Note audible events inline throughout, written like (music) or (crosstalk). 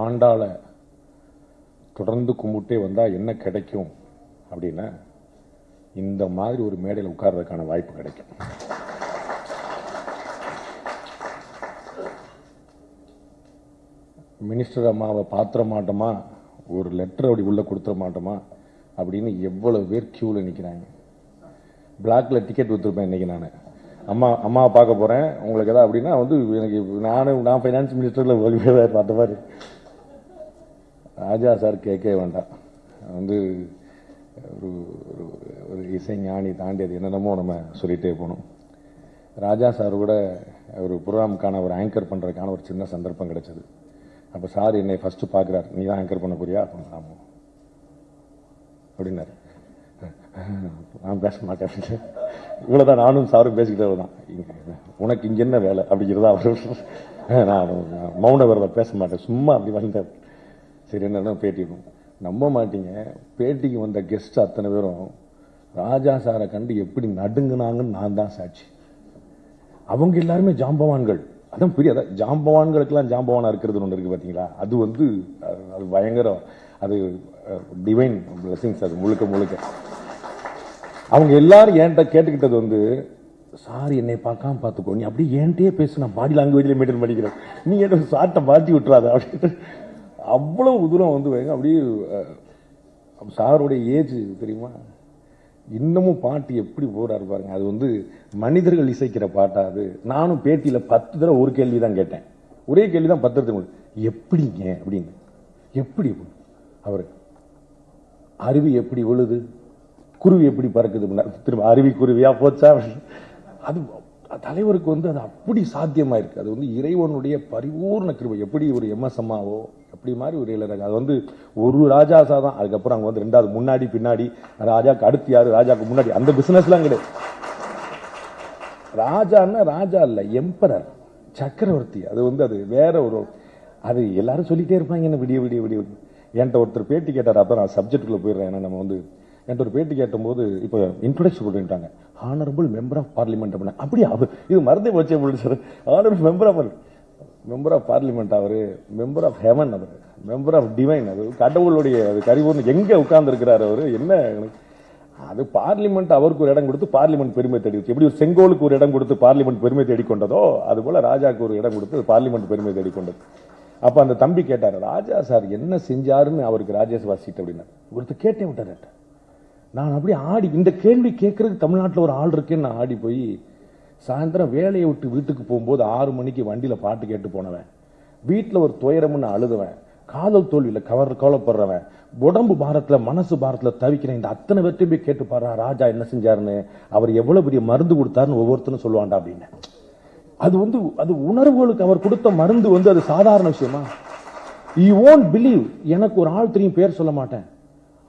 ஆண்டாளை தொடர்ந்து கும்பிட்டே வந்தால் என்ன கிடைக்கும் அப்படின்னா இந்த மாதிரி ஒரு மேடையில் உட்கார்றதுக்கான வாய்ப்பு கிடைக்கும். மினிஸ்டர் அம்மாவை பாத்திர மாட்டோமா? ஒரு லெட்டர் அப்படி உள்ளே கொடுத்துட மாட்டோமா? அப்படின்னு எவ்வளோ பேர் க்யூவில் நிற்கிறாங்க பிளாக்ல டிக்கெட் கொடுத்துருப்பேன் இன்னைக்கு நான். அம்மா அம்மாவை பார்க்க போகிறேன் உங்களுக்கு எதாவது அப்படின்னா வந்து எனக்கு நானும் நான் ஃபைனான்ஸ் மினிஸ்டரில் பார்த்த மாதிரி. ராஜா சார் கேட்கவே வேண்டாம் வந்து ஒரு ஒரு ஒரு இசை ஞானி தாண்டி அது என்னென்னமோ நம்ம சொல்லிகிட்டே போகணும். ராஜா சார் கூட ஒரு ப்ரோக்ராமுக்கான ஒரு ஆங்கர் பண்ணுறதுக்கான ஒரு சின்ன சந்தர்ப்பம் கிடைச்சது. அப்போ சார் என்னை ஃபஸ்ட்டு பார்க்குறாரு. நீ தான் ஆங்கர் பண்ண போறியா? அப்படின்னு ஆமாம் அப்படின்னாரு. நான் பேச மாட்டேன் இவ்வளோ தான் நானும் சாரும் பேசிக்கிட்டே தான் உனக்கு இங்கே என்ன வேலை? அப்படிங்கிறதா அவர். நான் மௌன விரதம் பேச மாட்டேன். சும்மா அப்படி வந்தேன். சரி என்னென்ன பேட்டிடும் நம்ப மாட்டீங்க. பேட்டிக்கு வந்த கெஸ்ட் அத்தனை பேரும் ராஜா சாரை கண்டு எப்படி நடுங்கினாங்கன்னு நான் தான் சாட்சி. அவங்க எல்லாருமே ஜாம்பவான்கள். அதான் பெரிய அதான் ஜாம்பவான்களுக்கெல்லாம் ஜாம்பவானாக இருக்கிறது ஒன்று இருக்குது பார்த்தீங்களா அது வந்து அது- அது பயங்கரம் அது டிவைன் பிளஸிங்ஸ் அது முழுக்க முழுக்க. அவங்க எல்லாரும் என்கிட்ட கேட்டுக்கிட்டது வந்து சார் என்னை பார்க்காம பார்த்துக்கோ. நீ அப்படியே என்கிட்டயே பேசு. நான் பாடி லாங்குவேஜ்லேயே மெயின்டைன் பண்ணிக்கிறேன். நீ என்ன சார்ட்டை மாற்றி விட்டுறாத? அப்படின்ட்டு அவ்வளவு தூரம் வந்து வைங்க, அப்படியே சாருடைய ஏஜ் தெரியுமா? இன்னமும் பாட்டு எப்படி போறாரு பாருங்க அது வந்து மனிதர்கள் இசைக்கிற பாட்டா அது? நானும் பேட்டியில பத்து தடவை ஒரு கேள்வி தான் கேட்டேன். ஒரே கேள்வி தான் பத்து தடவை எப்படிங்க அப்படின்னு. எப்படி அவரு அருவி எப்படி விழுது? குருவி எப்படி பறக்குது? திரும்ப அருவி குருவியா போச்சா? அது தலைவருக்கு வந்து அது அப்படி சாத்தியமாயிருக்கு. அது வந்து இறைவனுடைய பரிபூர்ண கிருபை. எப்படி ஒரு எம்எஸ் அம்மாவோ மாதிரி ஒரு இளைஞர் அது வந்து ஒரு ராஜாசா தான் அதுக்கப்புறம் அங்க வந்து ரெண்டாவது முன்னாடி பின்னாடி ராஜாக்கு அடுத்து யாரு ராஜாக்கு முன்னாடி அந்த பிஸ்னஸ்லாம் கிடையாது. ராஜான்னா ராஜா இல்ல எம்பரர் சக்கரவர்த்தி. அது வந்து அது வேற ஒரு அது எல்லாரும் சொல்லிட்டே இருப்பாங்க என்ன விடிய விடிய விடிய. என்கிட்ட ஒருத்தர் பேட்டி கேட்டார் அப்போ நான் சப்ஜெக்டுக்குள்ளே போயிடுறேன். ஏன்னா நம்ம வந்து என்கிட்ட ஒரு பேட்டி கேட்டபோது இப்போ இன்ட்ரோடக்ஷன் பண்ணிட்டாங்க. ஹானரபிள் மெம்பர் ஆஃப் பார்லிமெண்ட் அப்படின்னா. அப்படி அவர் இது மறந்தே போச்சே போட்டு sir honourable member of member of parliament our member of heaven அவர் மெம்பர் ஆஃப் டிவைன் அது கடவுளுடைய அது கரிபூர்ணம் எங்கே உட்கார்ந்து அவர்? என்ன அது பார்லிமெண்ட் அவருக்கு ஒரு இடம் கொடுத்து பார்லிமெண்ட் பெருமை தேடி வச்சு. எப்படி ஒரு செங்கோலுக்கு ஒரு இடம் கொடுத்து பார்லிமெண்ட் பெருமை தேடிக்கொண்டதோ அது ஒரு இடம் கொடுத்து பார்லிமெண்ட் பெருமை தேடிக்கொண்டது அப்போ அந்த தம்பி கேட்டார் ராஜா சார் என்ன செஞ்சாருன்னு அவருக்கு ராஜேஷ் வாசிட்டு அப்படின்னா. ஒருத்தர் கேட்டே விட்டார் நான் அப்படியே ஆடி இந்த கேள்வி கேட்கறதுக்கு தமிழ்நாட்டில் ஒரு ஆள் இருக்கேன்னு நான் ஆடி போய் சாயந்தரம் வேலையை விட்டு வீட்டுக்கு போகும்போது ஆறு மணிக்கு வண்டியில் பாட்டு கேட்டு போனவன். வீட்டில் ஒரு துயரம்னு அழுதுவன். காதல் தோல்வியில் கவர் கவலைப்படுறவன். உடம்பு பாரத்தில் மனசு பாரத்தில் தவிக்கிறேன் இந்த அத்தனை பேர்த்தையும் போய் கேட்டு பாடுறா ராஜா என்ன செஞ்சாருன்னு? அவர் எவ்வளோ பெரிய மருந்து கொடுத்தாருன்னு ஒவ்வொருத்தரும் சொல்லுவாண்டா அப்படின்னு. அது வந்து அது உணர்வுகளுக்கு அவர் கொடுத்த மருந்து வந்து அது சாதாரண விஷயமா? யூ ஓன்ட் பிலீவ் எனக்கு ஒரு ஆள் தெரியும் பேர் சொல்ல மாட்டேன்.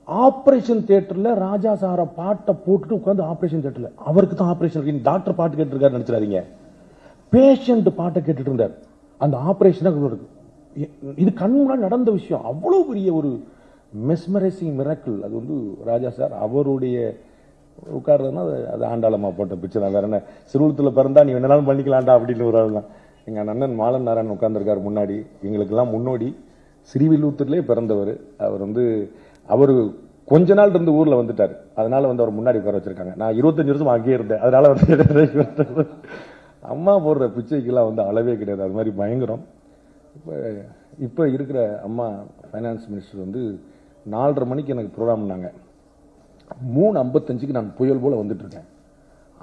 ஆப்ரேஷன் தியேட்டர்ல ராஜா சார பாட்டை போட்டுட்டு உட்காந்து ஆப்ரேஷன் தியேட்டர்ல. அவருக்கு தான் ஆப்ரேஷன் டாக்டர் பாட்டு கேட்டு இருக்காரு பேஷண்ட் பாட்டை கேட்டுட்டு இருந்தார். அந்த ஆப்ரேஷனாக இருக்கு. இது கண் முன்னாடி நடந்த விஷயம். அவ்வளவு பெரிய ஒரு மெஸ்மரைசிங் மிராக்கிள் அது வந்து ராஜா சார் அவருடைய உட்கார்றதுன்னா அது ஆண்டாளம்மா போட்ட பிச்சை தான். வேற என்ன? சிறுவத்தில் பிறந்தா நீ என்னனாலும் பண்ணிக்கலாம்டா அப்படின்னு ஒரு ஆள் தான் எங்கள் அண்ணன் மாலன் நாராயணன் உட்கார்ந்திருக்காரு முன்னாடி. எங்களுக்கெல்லாம் முன்னோடி. ஸ்ரீவில்லூத்தூர்லயே பிறந்தவர். அவர் வந்து அவர் கொஞ்ச நாள் இருந்து ஊரில் வந்துட்டார். அதனால வந்து அவர் முன்னாடி உட்கார வச்சிருக்காங்க. நான் இருபத்தஞ்சு வருஷம் அங்கேயே இருந்தேன். அதனால வந்து அம்மா போடுற பிச்சைக்கெல்லாம் வந்து அளவே கிடையாது. அது மாதிரி பயங்கரம். இப்போ இப்போ இருக்கிற அம்மா ஃபைனான்ஸ் மினிஸ்டர் வந்து நாலரை மணிக்கு எனக்கு ப்ரோக்ராம்னாங்க மூணு ஐம்பத்தஞ்சுக்கு நான் புயல் போல் வந்துட்டுருக்கேன்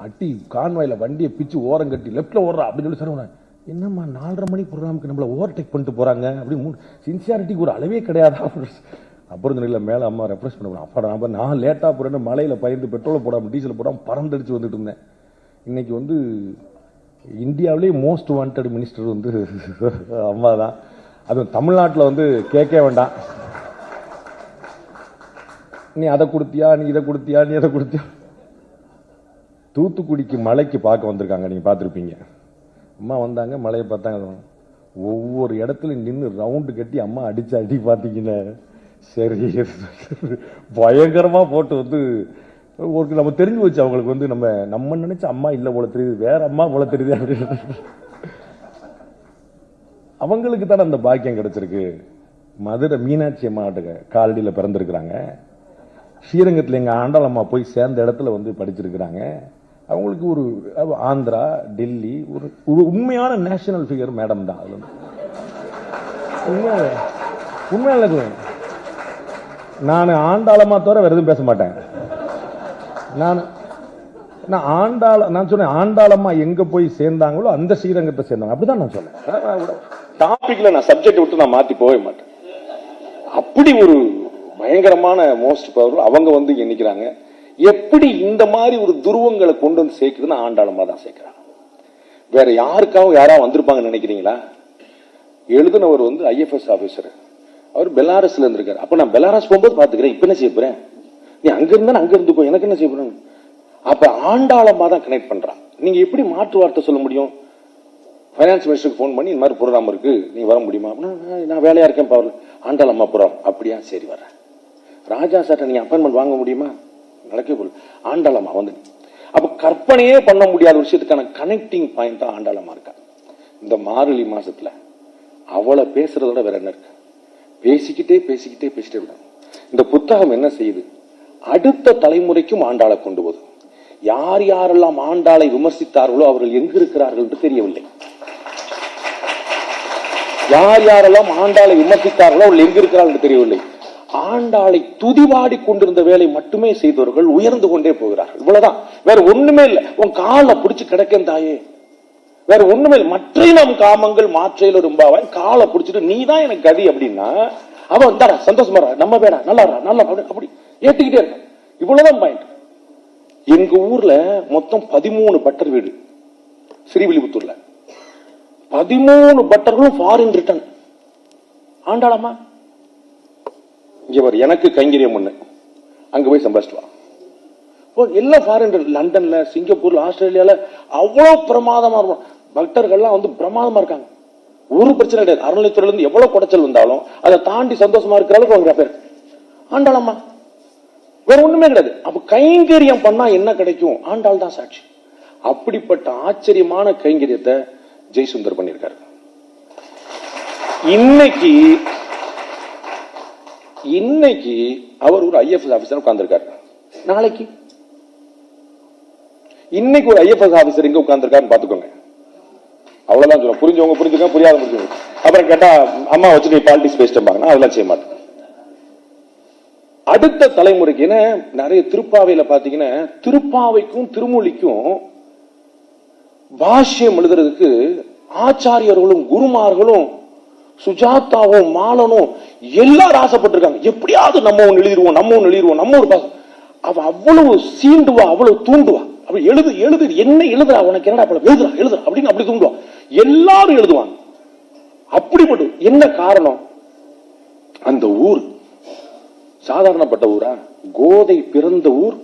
அட்டி கான்வாயில் வண்டியை பிச்சு ஓரம் கட்டி லெஃப்ட்ல ஓடுறா அப்படின்னு சொல்லி சொன்னேன் என்னம்மா நாலரை மணி ப்ரோக்ராமுக்கு நம்மள ஓவர்டேக் பண்ணிட்டு போகிறாங்க அப்படின்னு மூணு சின்சியாரிட்டிக்கு ஒரு அளவே கிடையாதா? அப்புறம் நிலையில் மேலே அம்மா ரெஃப்ரெஷ் பண்ண அப்பா நான் நான் லேட்டாக போகிறேன்னு மலையில் பயந்து பெட்ரோலை போடாமல் டீசல் போடாமல் பறந்தடிச்சு வந்துட்டு இருந்தேன். இன்னைக்கு வந்து இந்தியாவிலேயே மோஸ்ட் வாண்டட் மினிஸ்டர் வந்து (laughs) அம்மா தான். அதுவும் தமிழ்நாட்டில் வந்து கேட்க வேண்டாம். நீ அதை கொடுத்தியா நீ இதை கொடுத்தியா நீ அதை கொடுத்தியா? தூத்துக்குடிக்கு மலைக்கு பார்க்க வந்திருக்காங்க நீங்கள் பார்த்துருப்பீங்க. அம்மா வந்தாங்க மலையை பார்த்தாங்க. ஒவ்வொரு இடத்துல நின்று ரவுண்டு கட்டி அம்மா அடித்து அடி பார்த்தீங்கன்னா சரி. பயங்கரமாக போட்டு வந்து ஒரு நம்ம தெரிஞ்சு வச்சு அவங்களுக்கு வந்து நம்ம நம்ம நினைச்ச அம்மா இல்லை போல தெரியுது. வேற அம்மா போல தெரியுது அப்படின்னு அவங்களுக்கு தானே அந்த பாக்கியம் கிடைச்சிருக்கு. மதுரை மீனாட்சி அம்மாட்ட காலடியில் பிறந்திருக்கிறாங்க. ஸ்ரீரங்கத்தில் எங்கள் ஆண்டாளம்மா போய் சேர்ந்த இடத்துல வந்து படிச்சிருக்கிறாங்க. அவங்களுக்கு ஒரு ஆந்திரா டெல்லி ஒரு ஒரு உண்மையான நேஷனல் ஃபிகர் மேடம் தான். அது வந்து. உண்மையால நான் ஆண்டாளமா தவிர வேறு எதுவும் பேச மாட்டேன். நான் நான் ஆண்டாள நான் சொன்னேன் ஆண்டாளம்மா எங்க போய் சேர்ந்தாங்களோ அந்த ஸ்ரீரங்கத்தை சேர்ந்தாங்க அப்படிதான் நான் சொன்னேன். டாபிக்ல நான் சப்ஜெக்ட் விட்டு நான் மாத்தி போகவே மாட்டேன். அப்படி ஒரு பயங்கரமான மோஸ்ட் பவர் அவங்க வந்து எண்ணிக்கிறாங்க. எப்படி இந்த மாதிரி ஒரு துருவங்களை கொண்டு வந்து சேர்க்குதுன்னு ஆண்டாளமா தான் சேர்க்கிறாங்க. வேற யாருக்காகவும் யாராவது வந்திருப்பாங்கன்னு நினைக்கிறீங்களா? எழுதுனவர் வந்து ஐஎஃப்எஸ் ஆபீசர் அவர் பெலாரஸ்ல இருந்திருக்காரு. அப்ப நான் பெலாரஸ் போகும்போது பாத்துக்கிறேன் இப்ப என்ன செய்ய போறேன்? நீ அங்க இருந்தா அங்க இருந்துக்கோ. எனக்கு என்ன செய்ய போறேன் அப்ப ஆண்டாளமா தான் கனெக்ட் பண்றான். நீங்க எப்படி மாற்று வார்த்தை சொல்ல முடியும்? ஃபைனான்ஸ் மினிஸ்டருக்கு ஃபோன் பண்ணி இந்த மாதிரி ப்ரோக்ராம் இருக்கு. நீ வர முடியுமா? அப்படின்னா, நான் வேலையா இருக்கேன் பவர் ஆண்டாளம்மா புறம் அப்படியா? சரி வரேன் ராஜா சார்ட்ட நீங்க அப்பாயின்மெண்ட் வாங்க முடியுமா? நடக்கவே போல. ஆண்டாளம்மா வந்து அப்ப கற்பனையே பண்ண முடியாத விஷயத்துக்கான கனெக்டிங் பாயிண்ட் தான் ஆண்டாளம்மா இருக்கா. இந்த மார்கழி மாசத்துல அவளை பேசுறதோட வேற என்ன இருக்கு? பேசிக்கிட்டே பேசிக்கிட்டே பேசிட்டே விடும் இந்த புத்தகம் என்ன செய்யுது? அடுத்த தலைமுறைக்கும் ஆண்டாளை கொண்டு போகுது. யார் யாரெல்லாம் ஆண்டாளை விமர்சித்தார்களோ அவர்கள் எங்கு இருக்கிறார்கள் என்று தெரியவில்லை. யார் யாரெல்லாம் ஆண்டாளை விமர்சித்தார்களோ அவர்கள் எங்கு இருக்கிறார்கள் என்று தெரியவில்லை. ஆண்டாளை துதிவாடி கொண்டிருந்த வேலை மட்டுமே செய்தவர்கள் உயர்ந்து கொண்டே போகிறார்கள். இவ்வளவுதான். வேற ஒண்ணுமே இல்லை. உன் காலை பிடிச்சு கிடக்கேன் தாயே. வேற ஒண்ணுமே இல்லை. மற்ற நம் காமங்கள் மாற்றையில ரொம்பவாய் காலை பிடிச்சிட்டு நீ தான் எனக்கு கதி அப்படின்னா அவன் வந்தாரா சந்தோஷமா நம்ம வேடா நல்லா நல்லா அப்படி அப்படி ஏத்துக்கிட்டே இருக்க இவ்வளவுதான் பாயிண்ட் எங்க ஊர்ல மொத்தம் பதிமூணு பட்டர் வீடு ஸ்ரீவில்லிபுத்தூர்ல. பதிமூணு பட்டர்களும் ஃபாரின் ரிட்டர்ன் ஆண்டாளமா இங்க எனக்கு கைங்கரியம் ஒண்ணு. அங்க போய் சம்பாதிச்சிட்டு எல்லாம் ஃபாரின் லண்டன்ல சிங்கப்பூர்ல ஆஸ்திரேலியால அவ்வளவு பிரமாதமா இருக்கும். பக்தர்கள்லாம் வந்து பிரமாதமா இருக்காங்க. ஒரு பிரச்சனை கிடையாது. அறநிலைத்துறையில இருந்து எவ்வளவு குடைச்சல் வந்தாலும் அதை தாண்டி சந்தோஷமா இருக்கிற அளவுக்கு அவங்க பேர். ஆண்டாளம்மா. வேற ஒண்ணுமே கிடையாது. அப்ப கைங்கரியம் பண்ணா என்ன கிடைக்கும்? ஆண்டாள் தான் சாட்சி. அப்படிப்பட்ட ஆச்சரியமான கைங்கரியத்தை ஜெய்சுந்தர் பண்ணியிருக்காரு. இன்னைக்கு இன்னைக்கு அவர் ஒரு ஐஎஃப்எஸ் ஆபீசர் உட்கார்ந்துருக்காரு. நாளைக்கு. இன்னைக்கு ஒரு ஐஎஃப்எஸ் ஆபீசர் இங்க உட்காந்துருக்காருன்னு பாத்துக்கோங்க அவ்வளவுதான் சொல்லுவோம் புரிஞ்சவங்க புரிஞ்சுக்க புரியாத புரிஞ்சவங்க அப்புறம் கேட்டா அம்மா வச்சு நீ பாலிடிக்ஸ் பேசிட்டேன் அதெல்லாம் செய்ய மாட்டேன். அடுத்த தலைமுறைக்கு ஏன்னா நிறைய திருப்பாவையில பாத்தீங்கன்னா திருப்பாவைக்கும் திருமொழிக்கும் பாஷ்யம் எழுதுறதுக்கு ஆச்சாரியர்களும் குருமார்களும் சுஜாதாவும் மாலனும் எல்லாரும் ஆசைப்பட்டிருக்காங்க. எப்படியாவது நம்ம ஒன்று எழுதிருவோம் நம்ம ஒன்று எழுதிருவோம் நம்ம ஒரு பாசம் அவ அவ்வளவு சீண்டுவா அவ்வளவு தூண்டுவா. அப்படி எழுது எழுது என்ன எழுதுறா? உனக்கு என்னடா எழுதுறா எழுதுறா அப்படின்னு அப்படி தூங்குவான். எல்லாரும் எழுதுவாங்க. அப்படிப்பட்டு என்ன காரணம்? அந்த ஊர் சாதாரணப்பட்ட ஊரா? கோதை பிறந்த ஊர்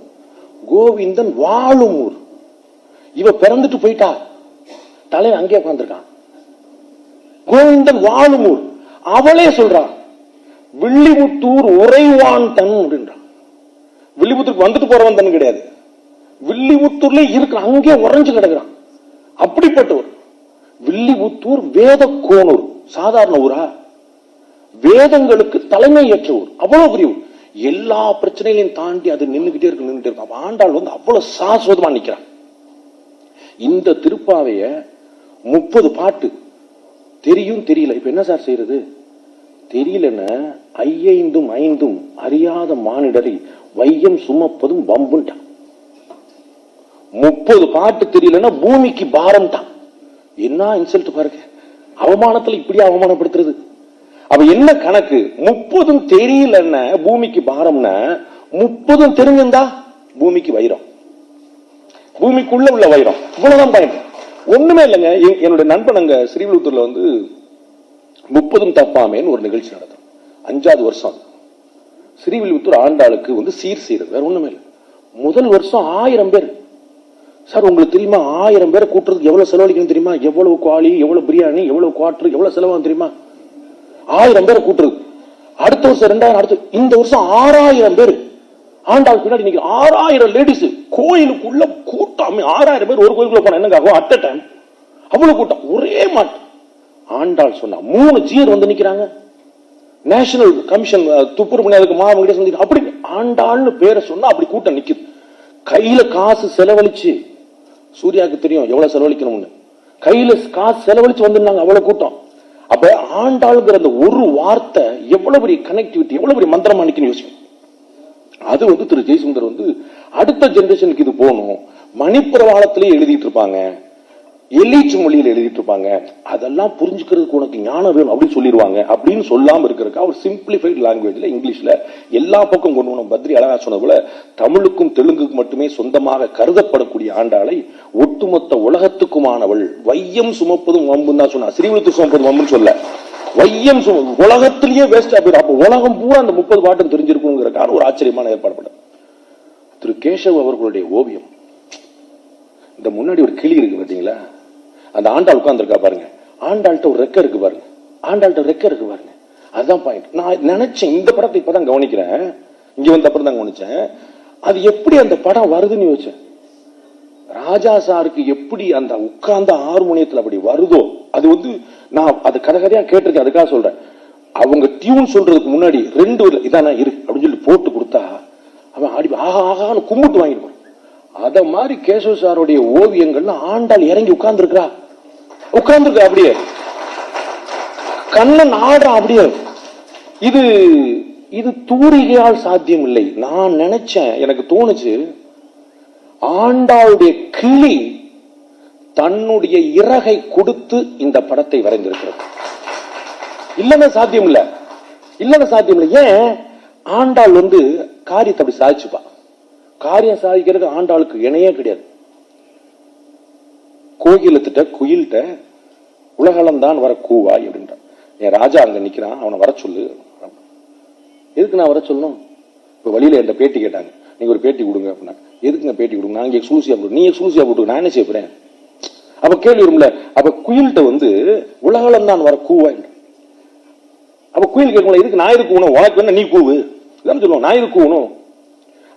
கோவிந்தன் வாழும் ஊர். இவ பிறந்துட்டு போயிட்டா. தலைவன் அங்கே உட்காந்துருக்கான் கோவிந்தன் வாழும் ஊர். அவளே சொல்றான் வில்லிபுத்தூர் உறைவான் தன் அப்படின்றான். வில்லிபுத்தூருக்கு வந்துட்டு போறவன் தன் கிடையாது. வில்லிபுத்தூர்ல இருக்கிற அங்கே உறைஞ்சு கிடக்குறான். அப்படிப்பட்டவர். வில்லிபுத்தூர் வேத கோணூர் சாதாரண ஊரா? வேதங்களுக்கு தலைமை ஏற்ற ஊர் அவ்வளவு பெரிய ஊர். எல்லா பிரச்சனைகளையும் தாண்டி அது நின்னுகிட்டே இருக்கு நின்னுட்டே இருக்கும் அப்ப ஆண்டாள் வந்து அவ்வளவு சாஸ்வதமா நிக்கிறான். இந்த திருப்பாவைய முப்பது பாட்டு. தெரியும் தெரியல. இப்ப என்ன சார் செய்யறது? தெரியலன்னா ஐயைந்தும் ஐந்தும் அறியாத மானிடரை வையம் சுமப்பதும் வம்புன்ட்டான். முப்பது பாட்டு தெரியலன்னா பூமிக்கு பாரம் தான். என்ன இன்சல்ட் பாருங்க. அவமானத்துல இப்படி அவமானப்படுத்துறது? அப்ப என்ன கணக்கு? முப்பதும் தெரியலன்னா பூமிக்கு பாரம்னா முப்பதும் தெரிஞ்சிருந்தா பூமிக்கு வைரம். பூமிக்குள்ள உள்ள வைரம். இவ்வளவுதான் பாயிண்ட் ஒண்ணுமே இல்லைங்க. என்- என்னுடைய நண்பன் அங்க ஸ்ரீவிழுத்தூர்ல வந்து முப்பதும் தப்பாமேன்னு ஒரு நிகழ்ச்சி நடத்தும் அஞ்சாவது வருஷம் அது. ஸ்ரீவில்லிபுத்தூர் ஆண்டாளுக்கு வந்து சீர் செய்யறது வேற ஒண்ணுமே இல்லை. முதல் வருஷம் ஆயிரம் பேர். சார் உங்களுக்கு தெரியுமா ஆயிரம் பேரை கூட்டுறதுக்கு எவ்வளவு செலவழிக்கணும் தெரியுமா? எவ்வளவு குவாலி எவ்வளவு பிரியாணி எவ்வளவு குவாட்டர் எவ்வளவு செலவாகும் தெரியுமா? ஆயிரம் பேரை கூட்டுறது அடுத்த வருஷம் ரெண்டாயிரம் அடுத்த இந்த வருஷம் ஆறாயிரம் பேர். ஆண்டாள் பின்னாடி நீங்க ஆறாயிரம் லேடிஸ் கோயிலுக்குள்ள கூட்டம் ஆறாயிரம் பேர் ஒரு கோயிலுக்குள்ள போனா என்னங்க அட் அ டைம் அவ்வளவு கூட்டம். ஒரே மாட்டு ஆண்டாள் சொன்னா மூணு ஜீர் வந்து நிக்கிறாங்க. நேஷனல் கமிஷன் துப்புரவு பணி அதுக்கு மாவட்ட சொல்லி அப்படி ஆண்டாள்னு பேரை சொன்னா அப்படி கூட்டம் நிக்குது. கையில காசு செலவழிச்சு சூர்யாவுக்கு தெரியும் எவ்வளவு செலவழிக்கணும்னு. கையில காசு செலவழிச்சு வந்திருந்தாங்க அவ்வளவு கூட்டம். அப்ப ஆண்டாளுங்கிற அந்த ஒரு வார்த்தை எவ்வளவு பெரிய கனெக்டிவிட்டி எவ்வளவு பெரிய மந்திரமா நிக்குன்னு யோசிக்கும் அது வந்து திரு ஜெய்சுந்தர் வந்து அடுத்த ஜெனரேஷனுக்கு இது போகணும். மணிப்பிரவாளத்திலே எழுதிட்டு இருப்பாங்க. எல்லீச்சு மொழியில் எழுதிட்டு இருப்பாங்க அதெல்லாம் புரிஞ்சுக்கிறதுக்கு உனக்கு ஞானம் வேணும் அப்படின்னு சொல்லிடுவாங்க. அப்படின்னு சொல்லாம இருக்கிறதுக்கு அவர் சிம்பிளிஃபைட் லாங்குவேஜ்ல இங்கிலீஷ்ல எல்லா பக்கம் கொண்டு போனோம் பத்ரி அழகா சொன்ன போல தமிழுக்கும் தெலுங்குக்கும் மட்டுமே சொந்தமாக கருதப்படக்கூடிய ஆண்டாளை ஒட்டுமொத்த உலகத்துக்குமானவள் வையம் சுமப்பதும் வம்புன்னு தான் சொன்னா ஸ்ரீவிழுத்து சுமப்பதும் வம்புன்னு சொல்ல. வையம் சும உலகத்திலேயே வேஸ்டா போயிடும். அப்ப உலகம் பூரா அந்த முப்பது பாட்டும் தெரிஞ்சிருக்குங்கிறக்கான ஒரு ஆச்சரியமான ஏற்பாடு திரு கேசவ் அவர்களுடைய ஓவியம். இந்த முன்னாடி ஒரு கிளி இருக்கு பார்த்தீங்களா அந்த ஆண்டாள் உட்காந்துருக்கா பாருங்க. ஆண்டாள்கிட்ட ஒரு ரெக்க இருக்கு பாருங்க. ஆண்டாள்கிட்ட ரெக்க இருக்கு பாருங்க. அதுதான் பாயிண்ட் நான் நினைச்சேன் இந்த படத்தை இப்பதான் கவனிக்கிறேன். இங்க வந்த அப்புறம் தான் கவனிச்சேன். அது எப்படி அந்த படம் வருதுன்னு யோசிச்சேன். ராஜா சாருக்கு எப்படி அந்த உட்கார்ந்த ஹார்மோனியத்துல அப்படி வருதோ அது வந்து நான் அது கதை கதையா கேட்டிருக்கேன் அதுக்காக சொல்றேன். அவங்க டியூன் சொல்றதுக்கு முன்னாடி ரெண்டு ஒரு இதானா இரு அப்படின்னு சொல்லி போட்டு கொடுத்தா அவன் ஆடி ஆஹா ஆகான்னு கும்பிட்டு வாங்கிடுவான். அதை மாதிரி கேசவ சாருடைய ஓவியங்கள்லாம் ஆண்டாள் இறங்கி உட்கார்ந்துருக்கிறா. உட்கார்ந்துருக்க அப்படியே. கண்ணன் நாடுறான் அப்படியே. இது இது தூரிகையால் சாத்தியம் இல்லை நான் நினைச்சேன் எனக்கு தோணுச்சு ஆண்டாளுடைய கிளி தன்னுடைய இறகை கொடுத்து இந்த படத்தை வரைந்திருக்கிறது. இல்லைன்னா சாத்தியம் இல்ல இல்லைன்னா சாத்தியம் இல்லை ஏன்? ஆண்டாள் வந்து காரியத்தை அப்படி சாதிச்சுப்பா. காரியம் சாதிக்கிறது ஆண்டாளுக்கு இணையே கிடையாது. கோகிலத்திட்ட குயில்கிட்ட உலகளந்தான் வர கூவாய் அப்படின்றான். என் ராஜா அங்க நிக்கிறான் அவனை வர சொல்லு. எதுக்கு நான் வர சொல்லணும்? இப்ப வழியில என்ற பேட்டி கேட்டாங்க. நீங்க ஒரு பேட்டி கொடுங்க அப்படின்னா எதுக்குங்க பேட்டி கொடுங்க? நான் இங்க சூசியா போட்டு நீ எக்ஸ்க்ளூசிவா போட்டு நான் என்ன செய்ய போறேன்? அப்ப கேள்வி வரும்ல அப்ப குயில்கிட்ட வந்து உலகளம் தான் வர கூவாய் அப்ப குயில் கேட்கல எதுக்கு ஞாயிறு கூவணும் உனக்கு வேணா நீ கூவு. இதான் சொல்லுவோம் ஞாயிறு கூணும்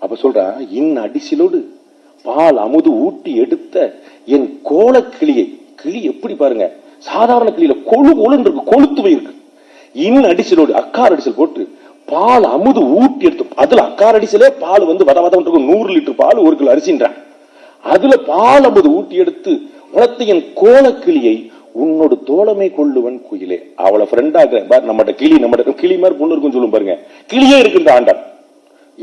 அப்ப சொல்றா இன் அடிசிலோடு பால் அமுது ஊட்டி எடுத்த என் கோல கிளியை கிளி எப்படி பாருங்க சாதாரண கிளியில கொழு கொழுன்னு இருக்கு கொழுத்து இருக்கு. இன்னும் அடிசலோடு அக்கார் அடிசல் போட்டு பால் அமுது ஊட்டி எடுத்து அதுல அக்கார் அடிசலே பால் வந்து வத வதம் இருக்கும் நூறு லிட்டர் பால் ஒரு கிலோ அரிசின்றான். அதுல பால் அமுது ஊட்டி எடுத்து வளர்த்த என் கோல கிளியை உன்னோட தோழமை கொள்ளுவன் குயிலே. அவளை ஃப்ரெண்டாக நம்மகிட்ட கிளி நம்மகிட்ட கிளி மாதிரி பொண்ணு இருக்கும் சொல்லும் பாருங்க. கிளியே இருக்குன்ற ஆண்டான்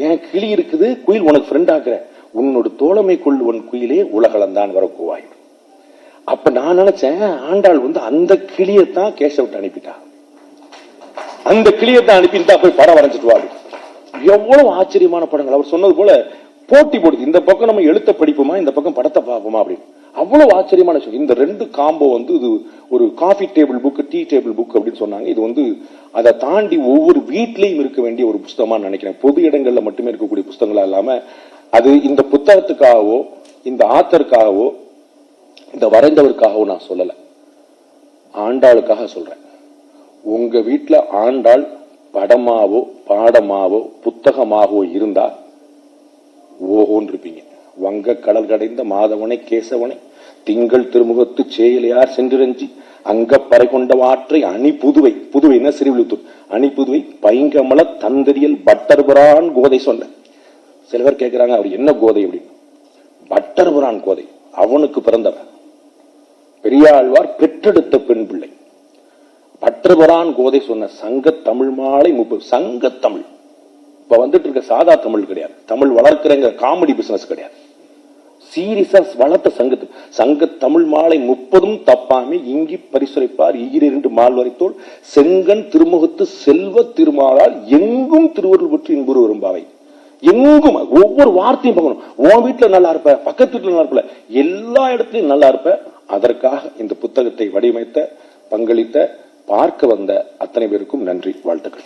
ஏன் கிளி இருக்குது? குயில் உனக்கு ஃப்ரெண்ட் ஆக்குற உன்னோட தோழமை கொள்ளுவன் குயிலே உலகளந்தான் வரக்குவாய். அப்ப நான் நினைச்சேன் ஆண்டாள் வந்து அந்த கிளியத்தான் கேசவிட்டு அனுப்பிட்டா. அந்த கிளியத்தான் அனுப்பி இந்தா போய் படம் வரைஞ்சிட்டு வாடு எவ்வளவு ஆச்சரியமான படங்கள். அவர் சொன்னது போல போட்டி போடுது. இந்த பக்கம் நம்ம எழுத்த படிப்போமா இந்த பக்கம் படத்தை பார்ப்போமா அப்படின்னு. அவ்வளவு ஆச்சரியமான விஷயம். இந்த ரெண்டு காம்போ வந்து இது ஒரு coffee table book tea table book அப்படின்னு சொன்னாங்க. இது வந்து அதை தாண்டி ஒவ்வொரு வீட்லேயும் இருக்க வேண்டிய ஒரு புஸ்தகமா நினைக்கிறேன். பொது இடங்கள்ல மட்டுமே இருக்கக்கூடிய புஸ்தகங்களா இல்லாம அது இந்த புத்தகத்துக்காகவோ இந்த ஆத்தருக்காகவோ இந்த வரைந்தவருக்காகவும் நான் சொல்லலை. ஆண்டாளுக்காக சொல்றேன். உங்க வீட்டுல ஆண்டாள் படமாவோ பாடமாவோ புத்தகமாகவோ இருந்தா ஓஹோன்னு இருப்பீங்க வங்க கடல் கடைந்த மாதவனை கேசவனை திங்கள் திருமுகத்து சேயலையார் சென்றிரஞ்சி அங்க பறை கொண்ட வாற்றை அணி புதுவை புதுவைன்னா சிறுவிழுத்தூர் அணி புதுவை பைங்கமல தந்தரியல் பட்டர்புரான் கோதை சொன்ன. சில பேர் கேட்கிறாங்க அவர் என்ன கோதை? அப்படின்னு. பட்டர்புரான் கோதை. அவனுக்கு பிறந்தவன் பெரியாழ்வார் பெற்றெடுத்த பெண் பிள்ளை. பட்டர்புரான் கோதை சொன்ன சங்க தமிழ் மாலை முப்பது சங்க தமிழ். இப்ப வந்துட்டு இருக்க சாதா தமிழ் கிடையாது. தமிழ் வளர்க்கிறங்க காமெடி பிசினஸ் கிடையாது. சீரியஸா வளர்த்த சங்கத்து சங்க தமிழ் மாலை முப்பதும் தப்பாமே இங்கி பரிசுரைப்பார் ஈரிரண்டு மால்வரைத்தோல் செங்கன் திருமுகத்து செல்வ திருமாலால் எங்கும் திருவருள் பற்றி இன்புறு வரும்பாவை. எங்கும் ஒவ்வொரு வார்த்தையும் பார்க்கணும். உன் வீட்டுல நல்லா இருப்ப பக்கத்து வீட்டுல நல்லா இருப்பல எல்லா இடத்துலயும் நல்லா இருப்ப அதற்காக இந்த புத்தகத்தை வடிவமைத்த பங்களித்த பார்க்க வந்த அத்தனை பேருக்கும் நன்றி வாழ்த்துக்கள்.